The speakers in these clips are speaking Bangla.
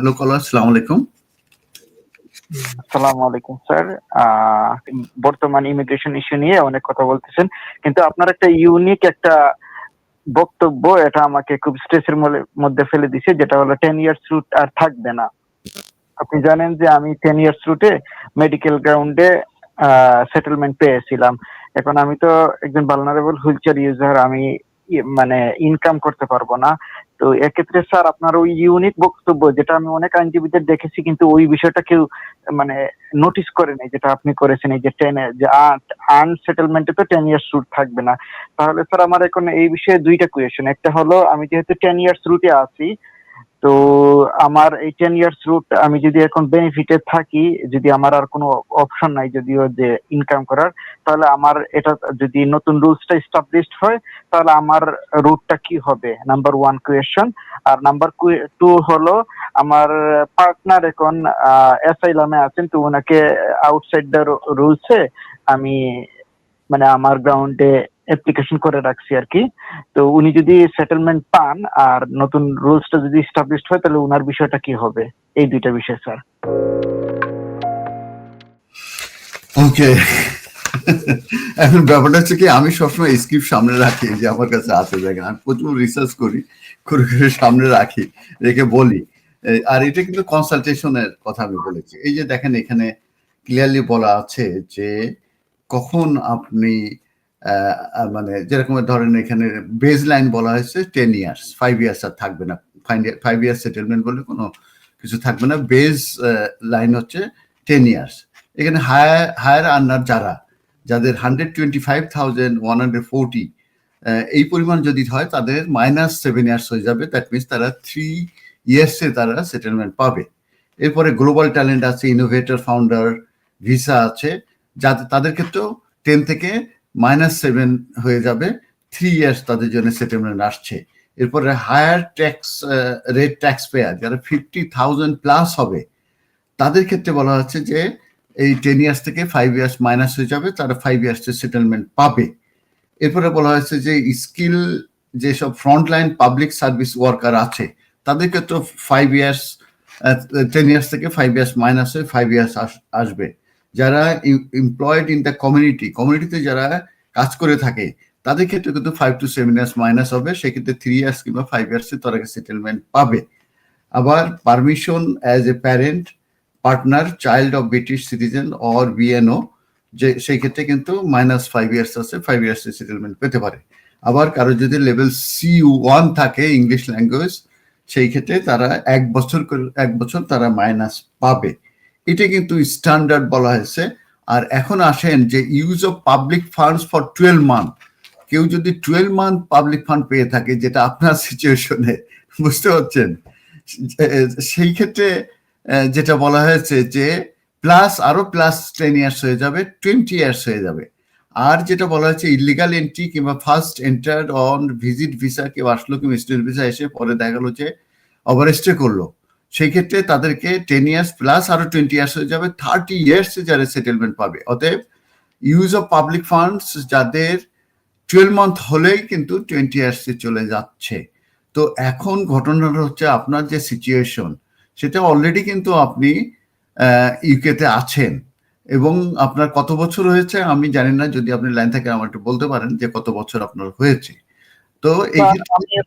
হ্যালো কলার আলাইকুম আলাইকুম স্যার বর্তমান ইমিগ্রেশন ইস্যু নিয়ে অনেক কথা বলতেছেন, কিন্তু আপনার একটা ইউনিক একটা বক্তব্য, এটা আমাকে খুব স্ট্রেসের মধ্যে ফেলে দিছে, যেটা হলো টেন ইয়ার্স রুট আর থাকবে না। আপনি জানেন যে আমি টেন ইয়ার্স রুটে মেডিকেল গ্রাউন্ডে সেটেলমেন্ট পেয়েছিলাম। এখন আমি তো একজন ভালনারেবল হুইল চেয়ার ইউজার আমি মানে ইনকাম করতে পারব না। তো এক্ষেত্রে স্যার আপনার ওই ইউনিক বক্তব্য যেটা আমি অনেক আইনজীবীদের দেখেছি কিন্তু ওই বিষয়টা কেউ মানে নোটিস করে নাই যেটা আপনি করেছেন, এই যে টেন যে আর্ন সেটেলমেন্টে তো টেন ইয়ার্স রুট থাকবে না। তাহলে স্যার আমার এখন এই বিষয়ে দুইটা কোয়েশন একটা হলো আমি যেহেতু টেন ইয়ার্স রুটে আছি তো আমার এই টেন ইয়ার্স রুট আমি যদি এখন বেনিফিটে থাকি, যদি আমার আর কোনো অপশন নাই যদিও যে ইনকাম করার, তাহলে আমার এটা যদি নতুন রুলসটা স্টাবলিশড হয়, তাহলে আমার রুটটা কি হবে? নাম্বার ওয়ান কোয়েশন আর নাম্বার টু হলো আমার পার্টনার এখন অ্যাসাইলামে আছেন, তো ওনাকে আউটসাইড দ্য রুলসে আমি মানে আমার গ্রাউন্ডে অ্যাপ্লিকেশন করে রাখছি আর কি তো উনি যদি সেটেলমেন্ট পান আর নতুন রুলসটা যদি স্টাবলিশড হয়, তাহলে ওনার বিষয়টা কি হবে? এই দুইটা বিষয়, স্যার। ওকে। এখন ব্যাপারটা হচ্ছে কি, আমি সবসময় স্ক্রিপ্ট সামনে রাখি, যে আমার কাছে আছে, দেখেন, আমি প্রচুর রিসার্চ করি, করে করে সামনে রাখি, রেখে বলি। আর এটা কিন্তু কনসালটেশনের কথা আমি বলেছি। এই যে দেখেন, এখানে ক্লিয়ারলি বলা আছে যে কখন আপনি মানে যেরকম ধরেন এখানে বেজ লাইন বলা হয়েছে টেন ইয়ার্স ফাইভ ইয়ার্স আর থাকবে না। ফাইভ ইয়ার্স সেটেলমেন্ট বলে কোনো কিছু থাকবে না। বেজ লাইন হচ্ছে টেন ইয়ার্স এখানে হায়ার হায়ার আর্নার যারা, যাদের hundred twenty five thousand one hundred forty এই পরিমাণ যদি হয় তাদের মাইনাস সেভেন ইয়ার্স হয়ে যাবে। দ্যাট মিনস তারা থ্রি ইয়ার্সে তারা সেটেলমেন্ট পাবে। এরপরে গ্লোবাল ট্যালেন্ট আছে ইনোভেটর ফাউন্ডার ভিসা আছে। যাতে তাদের ক্ষেত্রেও টেন থেকে মাইনাস সেভেন হয়ে যাবে থ্রি ইয়ার্স তাদের জন্য সেটেলমেন্ট আসছে। এরপরে higher tax rate tax payer যারা ফিফটি থাউজেন্ড প্লাস হবে, তাদের ক্ষেত্রে বলা হচ্ছে যে এই টেন ইয়ার্স থেকে ফাইভ ইয়ার্স মাইনাস হয়ে যাবে, তারা ফাইভ ইয়ার্সের সেটেলমেন্ট পাবে। এরপরে বলা হয়েছে যে স্কিল যেসব ফ্রন্টলাইন পাবলিক সার্ভিস ওয়ার্কার আছে, তাদের ক্ষেত্রে ফাইভ ইয়ার্স টেন ইয়ার্স থেকে ফাইভ ইয়ার্স মাইনাস হয়ে ফাইভ ইয়ার্স আসবে। যারা এমপ্লয়েড ইন দ্য কমিউনিটি কমিউনিটিতে যারা কাজ করে থাকে, তাদের ক্ষেত্রে কিন্তু five to seven years minus হবে। সেক্ষেত্রে থ্রি ইয়ার্স কিংবা ফাইভ ইয়ার্সে তারা সেটেলমেন্ট পাবে। আবার permission as a parent partner child of British citizen or BNO যে সেই ক্ষেত্রে কিন্তু মাইনাস ফাইভ ইয়ার্স আছে ফাইভ ইয়ার্স সেটেলমেন্ট পেতে পারে। আবার কারও যদি লেভেল সি ওয়ান থাকে ইংলিশ ল্যাঙ্গুয়েজ সেই ক্ষেত্রে তারা এক বছর এক বছর তারা মাইনাস পাবে। এটা কিন্তু স্ট্যান্ডার্ড বলা হয়েছে। আর এখন আসেন যে use of public funds for twelve month কেউ যদি টুয়েলভ মান্থ পাবলিক ফান্ড পেয়ে থাকে, যেটা আপনার সিচুয়েশনে বুঝতে পারছেন? সেই ক্ষেত্রে যেটা বলা হয়েছে যে প্লাস আরও প্লাস টেন ইয়ার্স হয়ে যাবে টোয়েন্টি ইয়ার্স হয়ে যাবে। আর যেটা বলা হয়েছে ইলিগাল এন্ট্রি কিংবা first enter on visit visa কেউ আসলো কিংবা স্টুডেন্ট ভিসা এসে পরে দেখা গেলো যে ওভারস্টে করল। সেই ক্ষেত্রে তাদেরকে টেন ইয়ার্স প্লাস আরও টোয়েন্টি ইয়ার্স হয়ে যাবে থার্টি ইয়ার্স যারা সেটেলমেন্ট পাবে। অতএব ইউজ অফ পাবলিক ফান্ডস যাদের টুয়েলভ মান্থ হলেই কিন্তু টোয়েন্টি ইয়ার্সে চলে যাচ্ছে। তো এখন ঘটনাটা হচ্ছে আপনার যে সিচুয়েশন সেটা অলরেডি কিন্তু আপনি ইউকেতে আছেন। এবং আপনার কত বছর হয়েছে আমি জানি না যদি আপনি লাইন থেকে আমার একটু বলতে পারেন যে কত বছর আপনার হয়েছে। তো এই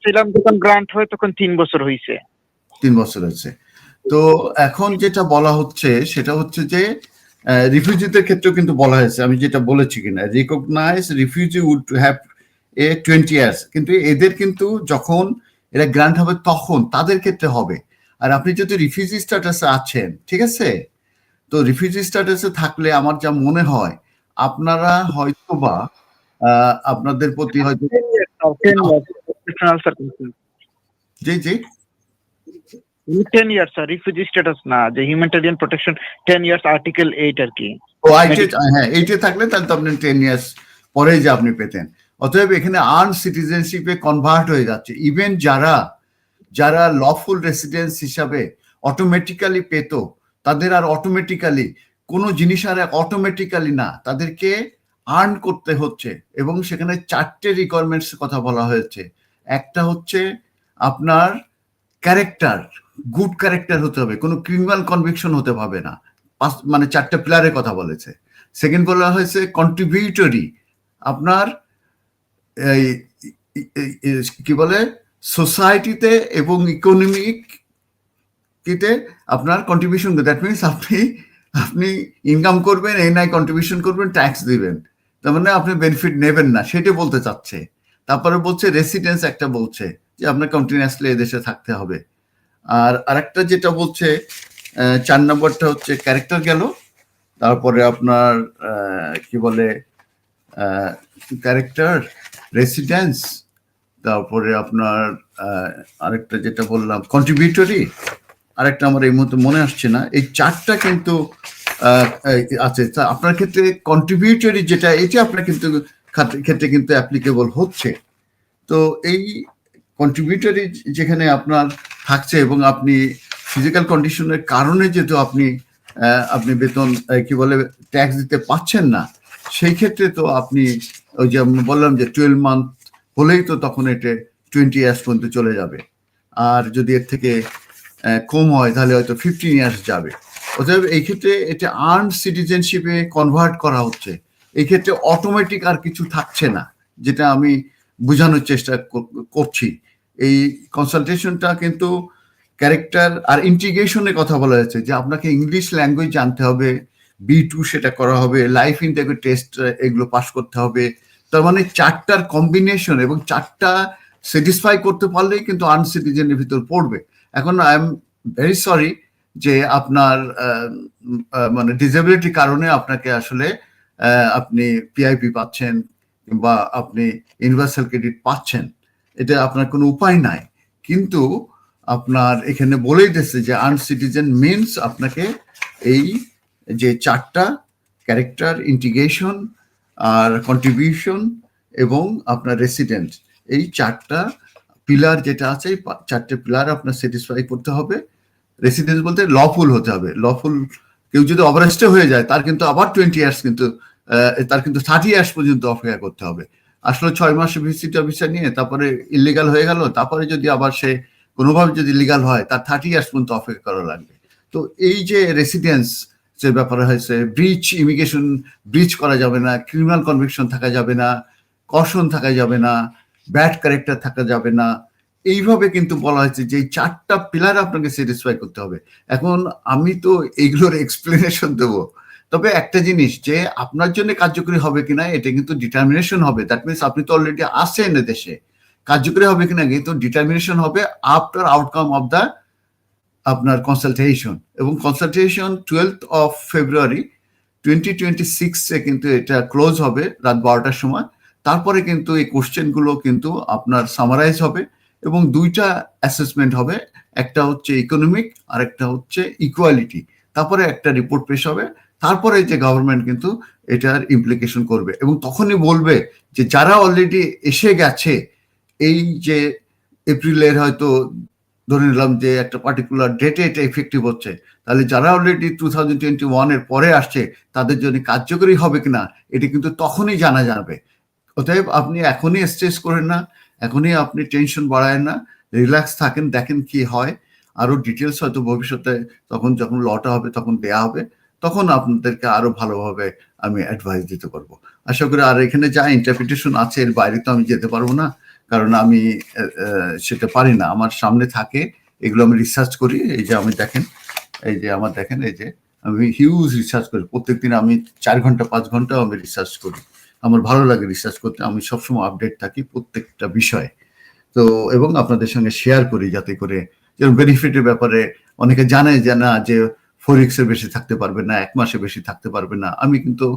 ছিলাম যখন গ্রান্ট হয় তখন তিন বছর হয়েছে তিন বছর হয়েছে। তো এখন যেটা বলা হচ্ছে সেটা হচ্ছে যে রিফিউজিদের ক্ষেত্রেও কিন্তু বলা হয়েছে। আমি যেটা বলেছি কিনা recognise refugee would have a twenty years কিন্তু এদের কিন্তু যখন এরা গ্রান্ট হবে তখন তাদের ক্ষেত্রে হবে। আর আপনি যদি রিফিউজি স্ট্যাটাসে আছেন ঠিক আছে? তো রিফিউজি স্ট্যাটাসে থাকলে আমার যা মনে হয় আপনারা হয়তো বা আপনাদের প্রতি হয়তো জি জি। Ten years sir refugee status না যে humanitarian protection ten years article eight আর কি। ও আইটে হ্যাঁ এইটে থাকলে তাহলে তো আপনি টেন ইয়ার্স পরে যে আপনি পেতেন। অতএব এখানে আর্ন সিটিজেনশিপে কনভার্ট হয়ে যাচ্ছে। ইভেন যারা যারা লফুল রেসিডেন্স হিসাবে অটোমেটিক্যালি পেত তাদের আর অটোমেটিক্যালি কোনো জিনিস আর অটোমেটিক্যালি না তাদেরকে আর্ন করতে হচ্ছে। এবং সেখানে চারটে রিকোয়ারমেন্টস কথা বলা হয়েছে। একটা হচ্ছে আপনার ক্যারেক্টার গুড ক্যারেক্টার হতে হবে। কোনো ক্রিমিনাল কনভিকশন হতে পারবে না। পাঁচ মানে চারটা প্লেয়ারের কথা বলেছে। সেকেন্ড বলা হয়েছে কন্ট্রিবিউটরি আপনার এই কি বলে? সোসাইটিতে এবং ইকোনমিক কিতে আপনার কন্ট্রিবিউশন দ্যাট মিনস আপনি আপনি ইনকাম করবেন এই নাই কন্ট্রিবিউশন করবেন ট্যাক্স দিবেন। তার মানে আপনি বেনিফিট নেবেন না। সেটা বলতে চাচ্ছে। তারপরে বলছে রেসিডেন্স একটা বলছে। যে আপনার কন্টিনিউয়াসলি এদেশে থাকতে হবে। আর আরেকটা যেটা বলছে চার নম্বরটা হচ্ছে ক্যারেক্টার গেল, তারপরে আপনার কি বলে ক্যারেক্টার রেসিডেন্স তারপরে আপনার আরেকটা যেটা বললাম কন্ট্রিবিউটরি আরেকটা আমার এই মুহূর্তে মনে আসছে না। এই চারটা কিন্তু আছে। আপনার ক্ষেত্রে কন্ট্রিবিউটরি যেটা, এটা আপনার কিন্তু ক্ষেত্রে কিন্তু অ্যাপ্লিকেবল হচ্ছে। তো এই কন্ট্রিবিউটরি যেখানে আপনার থাকছে এবং আপনি ফিজিক্যাল কন্ডিশনের কারণে যেহেতু আপনি আপনি বেতন কি বলে ট্যাক্স দিতে পাচ্ছেন না, সেই ক্ষেত্রে তো আপনি ওই যে বললাম যে টুয়েলভ মান্থ হলেই তো তখন এটা টোয়েন্টি ইয়ার্স পর্যন্ত চলে যাবে। আর যদি এর থেকে কম হয় তাহলে হয়তো ফিফটিন ইয়ার্স যাবে। অতএব এই ক্ষেত্রে এটা আর্ন সিটিজেনশিপে কনভার্ট করা হচ্ছে। এই ক্ষেত্রে অটোমেটিক আর কিছু থাকছে না, যেটা আমি বোঝানোর চেষ্টা করছি। এই কনসালটেশনটা কিন্তু ক্যারেক্টার আর ইন্টিগ্রেশনের কথা বলা যাচ্ছে যে আপনাকে ইংলিশ ল্যাঙ্গুয়েজ জানতে হবে বি টু সেটা করা হবে লাইফ ইন্টারভিউ টেস্ট এগুলো পাস করতে হবে, তার মানে চারটার কম্বিনেশন এবং চারটা স্যাটিসফাই করতে পারলেই কিন্তু আনসিটিজেনের ভিতর পড়বে। এখন আই এম ভেরি সরি যে আপনার মানে ডিসেবিলিটির কারণে আপনাকে আসলে আপনি পিআইপি পাচ্ছেন কিংবা আপনি ইউনিভার্সাল ক্রেডিট পাচ্ছেন। এটা আপনার কোনো উপায় নাই। কিন্তু আপনার এখানে বলেই দিচ্ছে যে আনসিটিজেন মিনস আপনাকে এই যে চারটা ক্যারেক্টার ইন্টিগ্রেশন আর কন্ট্রিবিউশন এবং আপনার রেসিডেন্ট এই চারটা পিলার যেটা আছে চারটে পিলার আপনার স্যাটিসফাই করতে হবে। রেসিডেন্স বলতে লফুল হতে হবে। লফুল কেউ যদি অবরেস্টে হয়ে যায়, তার কিন্তু আবার টোয়েন্টি ইয়ার্স কিন্তু তার কিন্তু থার্টি ইয়ার্স পর্যন্ত অপেক্ষা করতে হবে। আসলে ছয় মাসে ভিসিটা ভিসা নিয়ে তারপরে ইলিগাল হয়ে গেল। তারপরে যদি আবার সে কোনোভাবে যদি লিগাল হয়, তার থার্টি ইয়ার্স পর্যন্ত অপেক্ষা করা লাগবে। তো এই যে রেসিডেন্স যে ব্যাপারে হয়েছে ব্রিচ ইমিগ্রেশন ব্রিচ করা যাবে না ক্রিমিনাল কনভিকশন থাকা যাবে না কর্ষণ থাকা যাবে না ব্যাড ক্যারেক্টার থাকা যাবে না, এইভাবে কিন্তু বলা হয়েছে যে চারটা পিলার আপনাকে স্যাটিসফাই করতে হবে। এখন আমি তো এইগুলোর এক্সপ্লেনেশন দেবো। তবে একটা জিনিস যে আপনার জন্য কার্যকরী হবে কিনা, এটা কিন্তু ডিটারমিনেশন হবে। দ্যাট মিনস আপনি তো অলরেডি আসেন দেশে। কার্যকরী হবে কিনা কিন্তু ডিটারমিনেশন হবে আফটার আউটকাম অফ দ্য আপনার কনসালটেশন এবং consultation twelfth of February twenty twenty সিক্সে কিন্তু এটা ক্লোজ হবে, রাত বারোটার সময়। তারপরে কিন্তু এই কোশ্চেনগুলো কিন্তু আপনার সামারাইজ হবে এবং দুইটা অ্যাসেসমেন্ট হবে। একটা হচ্ছে ইকোনমিক আর একটা হচ্ছে ইকুয়ালিটি তারপরে একটা রিপোর্ট পেশ হবে। তারপরে যে গভর্নমেন্ট কিন্তু এটার ইমপ্লিকেশন করবে এবং তখনই বলবে যে যারা অলরেডি এসে গেছে, এই যে এপ্রিলের হয়তো ধরে নিলাম যে একটা পার্টিকুলার ডেটে এটা এফেক্টিভ হচ্ছে, তাহলে যারা অলরেডি টু থাউজেন্ড টোয়েন্টি ওয়ানের পরে আসছে, তাদের জন্য কার্যকরী হবে কিনা, এটি কিন্তু তখনই জানা যাবে। অতএব আপনি এখনই স্ট্রেস করেন না, এখনই আপনি টেনশন বাড়ায় না রিল্যাক্স থাকেন, দেখেন কি হয়, আরও ডিটেলস হয়তো ভবিষ্যতে তখন যখন লটা হবে তখন দেয়া হবে। তখন আপনাদেরকে আরও ভালোভাবে আমি অ্যাডভাইস দিতে পারব। আশা করি আর এখানে যা ইন্টারপ্রিটেশন আছে, এর বাইরে তো আমি যেতে পারব না। কারণ আমি সেটা পারি না। আমার সামনে থাকে, এগুলো আমি রিসার্চ করি। এই যে আমি দেখেন, এই যে আমার দেখেন, এই যে আমি হিউজ রিসার্চ করি। প্রত্যেকদিন আমি চার ঘণ্টা, পাঁচ ঘণ্টা আমি রিসার্চ করি। আমার ভালো লাগে রিসার্চ করতে। আমি সবসময় আপডেট থাকি প্রত্যেকটা বিষয়ে। তো, এবং আপনাদের সঙ্গে শেয়ার করি যাতে করে যেমন বেনিফিটের ব্যাপারে অনেকে জানে যে না, যে ফোর এর বেশি থাকতে পারবে না, এক মাসে বেশি থাকতে পারবে না। আমি কিন্তু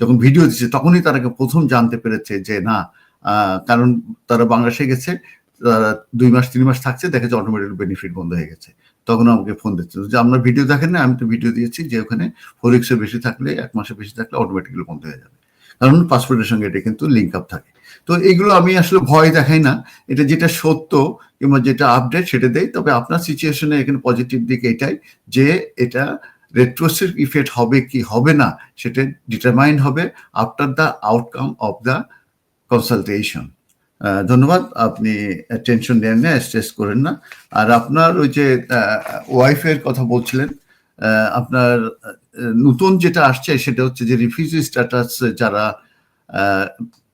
যখন ভিডিও দিচ্ছি, তখনই তারা প্রথম জানতে পেরেছে যে না কারণ তারা বাংলাদেশে গেছে দুই মাস, তিন মাস থাকছে দেখেছে অটোমেটিক বেনিফিট বন্ধ হয়ে গেছে। তখন আমাকে ফোন দিচ্ছে, যে আপনার ভিডিও দেখেন না, আমি তো ভিডিও দিয়েছি যে ওখানে ফোর এর বেশি থাকলে, এক মাসে বেশি থাকলে অটোমেটিক্যালি বন্ধ হয়ে যাবে। কারণ পাসপোর্টের সঙ্গে এটা কিন্তু লিঙ্ক আপ থাকে। তো এইগুলো আমি আসলে ভয় দেখাই না। এটা যেটা সত্য কিংবা যেটা আপডেট সেটা দেয় তবে আপনার সিচুয়েশনে এখানে পজিটিভ দিক এটাই যে এটা রেট্রোসিভ ইফেক্ট হবে কি হবে না সেটা ডিটারমাইন হবে after the outcome of the consultation ধন্যবাদ। আপনি টেনশন নেন না স্ট্রেস করেন না। আর আপনার ওই যে ওয়াইফের কথা বলছিলেন আপনার নতুন যেটা আসছে সেটা হচ্ছে যে রিফিউজি স্ট্যাটাস যারা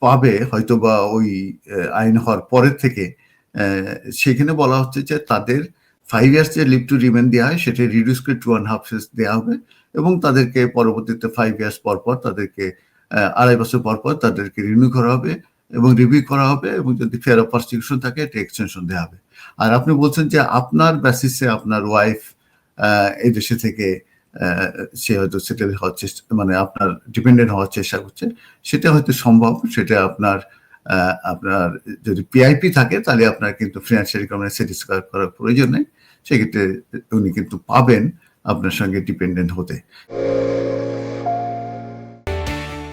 পাবে হয়তো বা ওই আইন হওয়ার পরের থেকে সেখানে বলা হচ্ছে যে তাদের ফাইভ ইয়ার্স যে লিভ টু রিমেন দেওয়া হয়, সেটা রিডিউস করে টু অ্যান্ড হাফ ইয়ার্স দেওয়া হবে এবং তাদেরকে পরবর্তীতে ফাইভ ইয়ার্স পর পর তাদেরকে আড়াই বছর পর পর তাদেরকে রিনিউ করা হবে এবং রিভিউ করা হবে এবং যদি ফেয়ার অফ প্রসিকিউশন থাকে, এটা এক্সটেনশন দেওয়া হবে। আর আপনি বলছেন যে আপনার বেসিসে আপনার ওয়াইফ এই দেশে থেকে সে হয়তো সেটেল হওয়ার চেষ্টা মানে আপনার ডিপেন্ডেন্ট হওয়ার চেষ্টা করছে। সেটা হয়তো সম্ভব, সেটা আপনার আপনার যদি পিআইপি থাকে, তাহলে আপনার কিন্তু ফিনান্সিয়াল রিকোয়ারমেন্ট স্যাটিসফাই করার প্রয়োজন নেই। সেক্ষেত্রে উনি কিন্তু পাবেন আপনার সঙ্গে ডিপেন্ডেন্ট হতে।